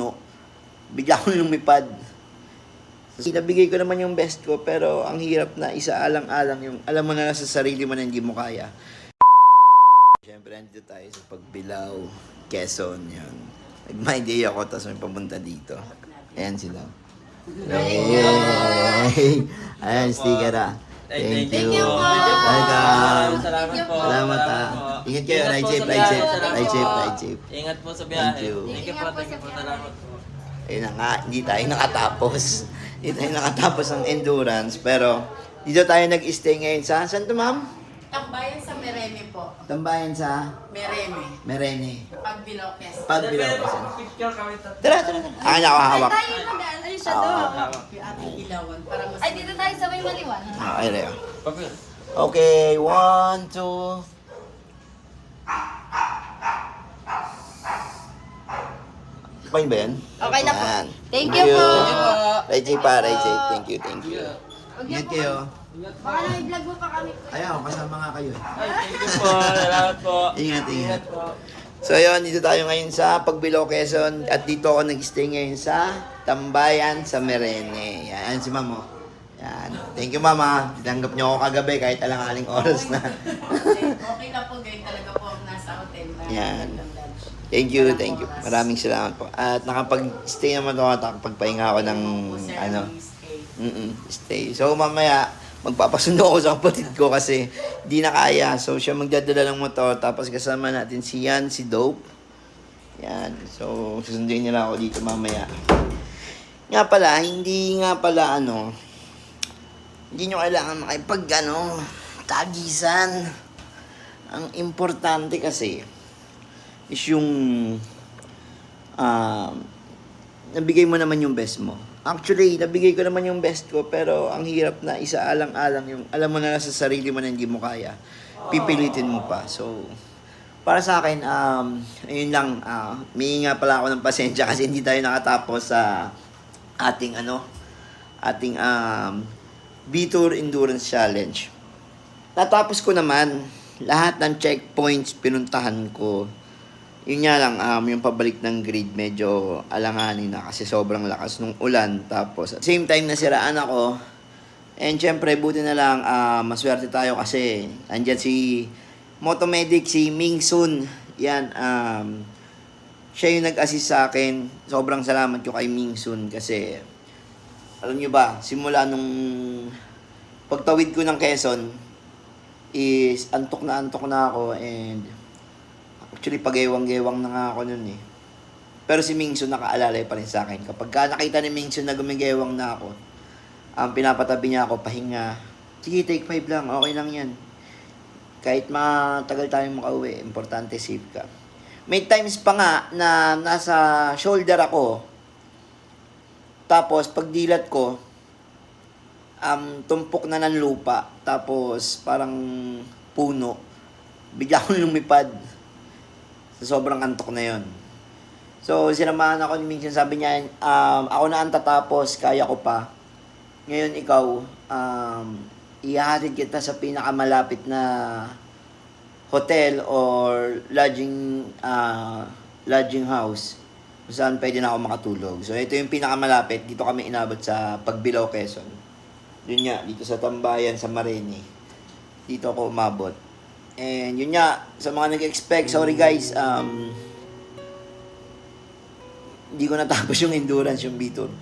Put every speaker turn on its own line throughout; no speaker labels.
puno. Bigla akong lumipad. Nabigay ko naman yung best ko, pero ang hirap na isaalang-alang yung, alam mo na lang sa sarili mo na hindi mo kaya. Siyempre, andito tayo sa Pagbilao, Quezon, yun. Nag-my day ako, tapos may papunta dito. Ayan sila. Hey! Ayan, sticker ah. Thank you. Welcome.
Salamat po.
Salamat ah. Ingat kayo, ride safe, ride safe, ride safe, ride safe.
Ingat po sa biyahe.
Thank you.
Thank you po, thank you po. Salamat po.
Ayun na nga, hindi tayo nakatapos. Hindi tayo nakatapos ang endurance, pero dito tayo nag-stay ngayon sa, saan to ma'am?
Tambayan sa Mereme po.
Tambayan sa
Mereme.
Merene. Kasi.
Picture kami tatlo.
Tara, tara, tara. Akin ako hawak.
Tayo mag-ano siya doon.
Yung ating ilawan para mas...
Ay, dito tayo sa may maliwan.
Ah, ayun na yun. Okay, one, two. Okay ba yan?
Okay na po.
Yan.
Thank you po.
Right safe pa, safe. Thank you, thank you. Ingat kayo.
Baka na i-vlog mo pa kami.
Ayaw, kasama nga kayo.
Ay, thank you po. Salamat po.
Ingat, ingat.
Ingat po.
So yun, dito tayo ngayon sa Pagbilao, Quezon. At dito ako nag-stay ngayon sa Tambayan sa Merene. Yan, si Mamo. Yan. Thank you, Mama. Tinanggap niyo ako kagabi kahit alang-aling oras na.
okay, okay na po, ganyan talaga po
Yan. Thank you, thank you. Maraming salamat po. At nakapag-stay naman ako at nakapagpahinga ako ng ano, mm stay. So mamaya, magpapasundo ako sa kapatid ko kasi di na kaya. So siya magdadala ng motor. Tapos kasama natin si Yan, si Dope. Yan. So susunduin nila ako dito mamaya. Nga pala, hindi nga pala ano, hindi nyo kailangan makipag ano, tagisan. Ang importante kasi is yung um, nabigay mo naman yung best mo. Actually, nabigay ko naman yung best ko, pero ang hirap na isaalang-alang yung, alam mo na sa sarili mo na hindi mo kaya. Pipilitin mo pa. So, para sa akin, um, ayun lang, uh, may nga pala ako ng pasensya kasi hindi tayo nakatapos sa ating ano, ating um, B-Tour Endurance Challenge. Natapos ko naman lahat ng checkpoints pinuntahan ko. Yun nga lang, um, yung pabalik ng grid, medyo alanganin na kasi sobrang lakas nung ulan. Tapos, at same time, nasiraan ako. And syempre, buti na lang, ah, maswerte tayo kasi andyan si Motomedic, si Ming Sun. Yan, um, siya yung nag-assist sa akin. Sobrang salamat ko kay Ming Sun kasi, alam nyo ba, simula nung pagtawid ko ng Quezon, is antok na antok na ako and actually pagewang-gewang na nga ako nun eh. Pero si Mingsun nakaalalay pa rin sa akin. Kapag ka nakita ni Mingsun na gumigewang na ako, ang pinapatabi niya ako, pahinga. Sige, take five lang. Okay lang yan. Kahit matagal tayong makauwi, importante safe ka. May times pa nga na nasa shoulder ako. Tapos, pagdilat ko, um, tumpok na ng lupa. Tapos, parang puno. Bigla akong lumipad. Sa sobrang antok na yon. So, sinamahan ako ni Minsan. Sabi niya, um, ako na ang tatapos, kaya ko pa. Ngayon, ikaw, um, ihahatid kita sa pinakamalapit na hotel or lodging uh, lodging house kung saan pwede na ako makatulog. So, ito yung pinakamalapit. Dito kami inabot sa Pagbilao, Quezon. Yun nga, dito sa Tambayan, sa Mareni. Dito ako umabot. And yun nga, sa mga nag-expect, sorry guys, um, hindi ko natapos yung endurance, yung B-Tour.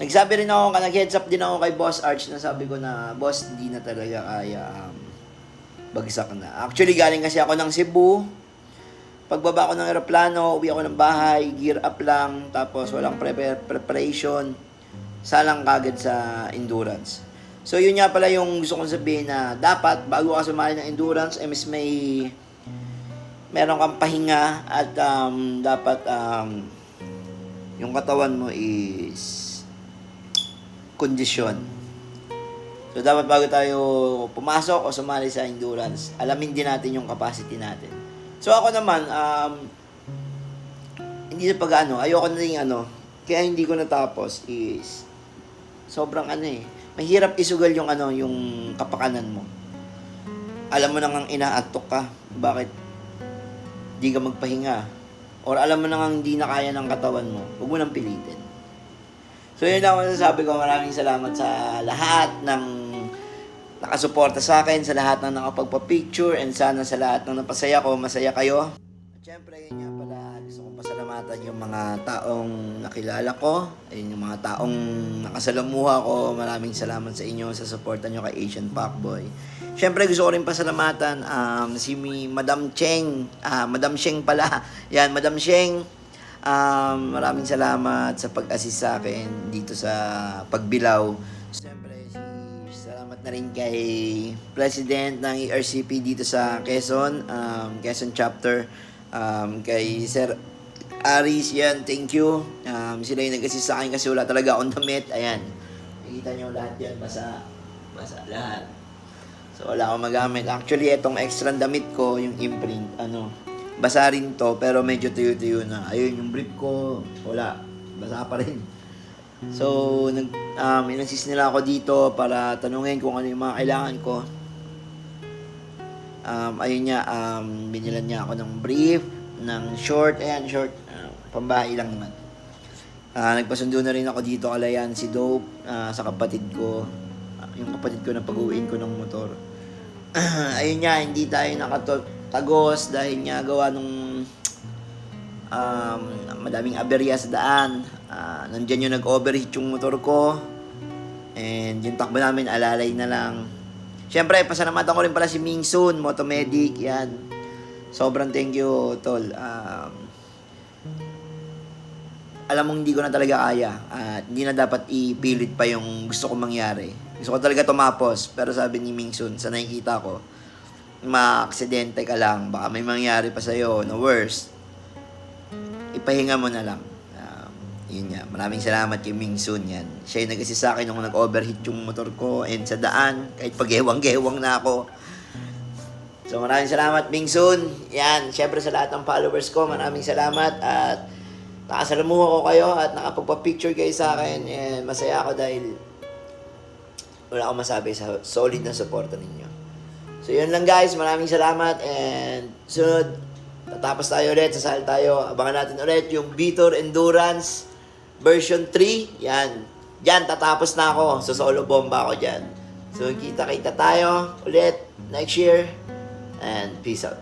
Nagsabi rin ako, nag-heads up din ako kay Boss Arch na sabi ko na, Boss, hindi na talaga kaya um, bagsak na. Actually, galing kasi ako ng Cebu. Pagbaba ko ng aeroplano, uwi ako ng bahay, gear up lang, tapos walang pre- preparation. Salang kagad sa endurance. So, yun nga pala yung gusto kong sabihin na dapat, bago ka sumali ng endurance, eh, may meron kang pahinga at um, dapat um, yung katawan mo is kondisyon. So, dapat bago tayo pumasok o sumali sa endurance, alamin din natin yung capacity natin. So, ako naman, um, hindi sa pag-ano, ayoko na rin ano, kaya hindi ko natapos is, sobrang ano eh, mahirap isugal yung ano, yung kapakanan mo. Alam mo nang inaantok ka, bakit di ka magpahinga? or alam mo nang hindi na kaya ng katawan mo, huwag mo nang pilitin. So yun lang ang masasabi ko. Maraming salamat sa lahat ng nakasuporta sa akin, sa lahat ng nakapagpa-picture, and sana sa lahat ng napasaya ko, masaya kayo. At syempre, yun nga pala, gusto kong pasalamatan yung mga taong nakilala ko, ayun yung mga taong nakasalamuha ko. Maraming salamat sa inyo sa suporta nyo kay Asian Pacboy. Syempre, gusto ko rin pasalamatan um, si Madam Cheng, ah, Madam Sheng pala. Yan, Madam Sheng, Um, maraming salamat sa pag-assist sa akin dito sa pagbilaw. Siyempre, si, salamat na rin kay President ng ERCP dito sa Quezon, um, Quezon Chapter, um, kay Sir Aris, yan, thank you. Um, sila yung nag-assist sa akin kasi wala talaga akong damit. Ayan, nakikita nyo lahat yan, basa, basa lahat. So, wala akong magamit. Actually, itong extra damit ko, yung imprint, ano, basa rin to, pero medyo tuyo-tuyo na. Ayun, yung brief ko, wala. Basa pa rin. So, nag, um, inassist nila ako dito para tanungin kung ano yung mga kailangan ko. Um, ayun niya, um, binilan niya ako ng brief, ng short, ayan, short, pambahay lang naman. Ah, nagpasundo na rin ako dito kalayan si Dope ah, sa kapatid ko. Ah, yung kapatid ko na pag-uwiin ko ng motor. Ayun nga, hindi tayo nakatagos dahil nga gawa nung um, madaming aberya sa daan. Ah, nandyan yung nag-overheat yung motor ko. And yung takbo namin, alalay na lang. Siyempre, pasalamatan ko rin pala si Ming Soon, Motomedic, yan. Sobrang thank you, Tol. Um, alam mong hindi ko na talaga kaya at hindi na dapat ipilit pa yung gusto kong mangyari. Gusto ko talaga tumapos pero sabi ni Ming Sun sa nakikita ko maaksidente ka lang baka may mangyari pa sa'yo na worse. Ipahinga mo na lang. Um, yun nga. Maraming salamat kay Ming Sun yan. Siya yung nag sa akin nung nag-overheat yung motor ko and sa daan kahit pag-gewang-gewang na ako. So maraming salamat Ming Sun. Yan, syempre sa lahat ng followers ko, maraming salamat at nakasalamuha ko kayo at nakapagpa-picture kayo sa akin and masaya ako dahil wala akong masabi sa solid na suporta ninyo. So yun lang guys, maraming salamat and sunod, tatapos tayo ulit, sasal tayo, abangan natin ulit yung Vitor Endurance version 3. Yan, Diyan, tatapos na ako. So, solo bomba ako dyan. So, kita-kita tayo ulit next year. And peace out.